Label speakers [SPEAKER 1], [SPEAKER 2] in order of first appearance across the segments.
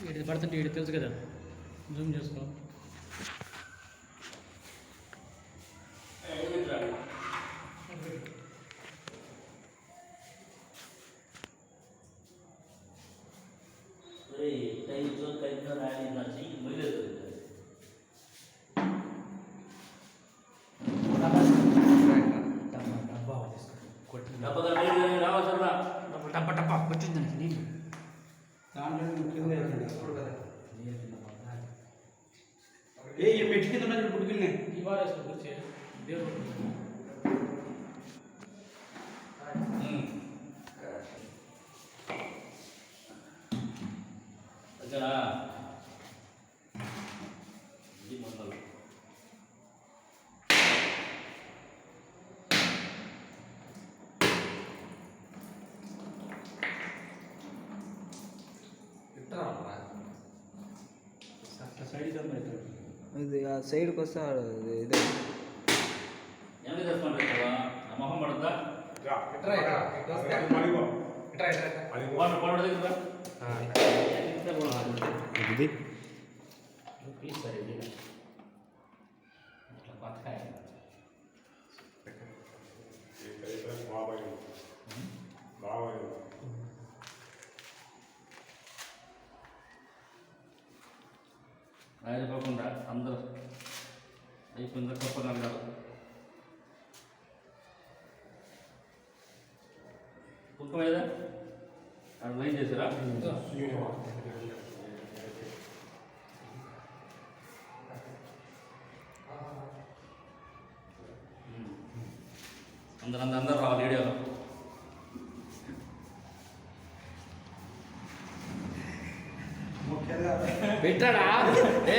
[SPEAKER 1] వీడి పడుతుంటే వీడి తెలుసు కదా. జూమ్ చేసుకో.
[SPEAKER 2] రాయాలి ఏ ఈ మెట్టి కింద ఉన్నది పుట్టుకునే
[SPEAKER 1] ఈ వారం వేసుకో కూర్చో దేవుడు అట్లా సైడ్ జంప్ అవుతాడు
[SPEAKER 3] ఇది ఆ సైడ్కి వస్తే ఆడ- ఇది ఇదే
[SPEAKER 4] మొహం పడద్దా
[SPEAKER 2] ఇది
[SPEAKER 1] ప్లీజ్ సార్
[SPEAKER 4] అందరూ అయిపోయిందా? గొప్ప అన్నారు కుక్క అక్కడ లైన్ చేసారా అందరు అందరు అందరు రావాలి వీడియోలో.
[SPEAKER 1] పెట్టాడా? ఏ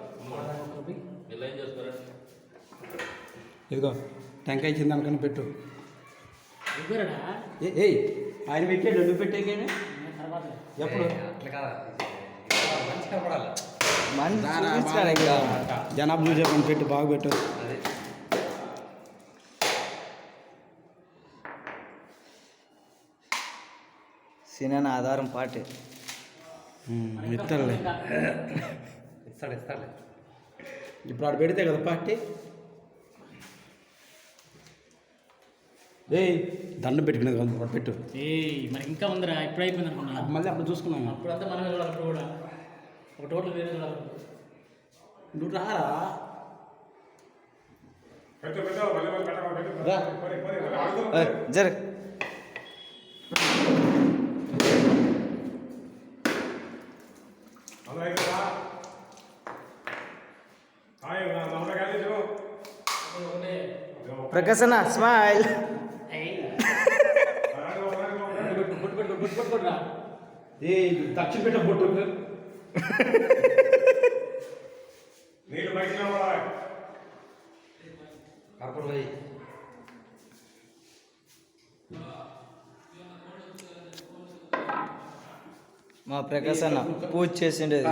[SPEAKER 2] ఇదిగో టెంకాయ ఇచ్చింది అనుకుని పెట్టు. ఏ- ఏయ్ ఆయన పెట్టాడు నువ్వు పెట్టాకేమి
[SPEAKER 1] తర్వాత
[SPEAKER 2] ఎప్పుడు? జనాభా చూసే పని పెట్టు బాగా పెట్టు.
[SPEAKER 3] సినిమా ఆధారం పాటే.
[SPEAKER 2] ఇస్తాడులే
[SPEAKER 5] ఇస్తాడు ఇస్తాడులే.
[SPEAKER 2] ఇప్పుడు ఆడ పెడితే కదా పార్టీ? ఏయ్ దండం పెట్టుకునేది కదా పెట్టు.
[SPEAKER 1] ఏయ్ మనకి ఇంకా ఉందిరా ఇప్పుడు అయిపోయింది అనుకున్నా.
[SPEAKER 2] మళ్ళీ అప్పుడు చూసుకున్నాం
[SPEAKER 1] అప్పుడంతా మనమే చూడాలి అప్పుడు కూడా. ఒక టోటల్ వేరే చూడాలి
[SPEAKER 2] నువ్వు రారా? రా.
[SPEAKER 3] ప్రకాశన స్మైల్
[SPEAKER 2] ఏ దక్షిణ పెట్ట బొట్టు.
[SPEAKER 3] మా ప్రకాశన పూజ చేసిండేది.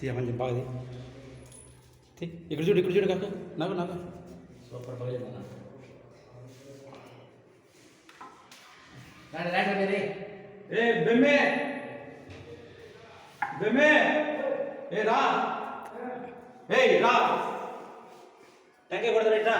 [SPEAKER 2] ते म्हणजे बाग दे ते इकडे चूड इकडे चूड काका नाका नाका ಸೂಪರ್
[SPEAKER 4] ಬಾಯ್ ನಾನು ಲೈಟ್
[SPEAKER 2] ಬೇರೆ ಏ, ಬೆಮ್ಮೆ. ಬೆಮ್ಮೆ. ಏ, ರಾ. ಏಯ್, ರಾ. ಟ್ಯಾಂಕೆ ಕೊಡ್ತಾರೆ, ಇಟ್ರಾ.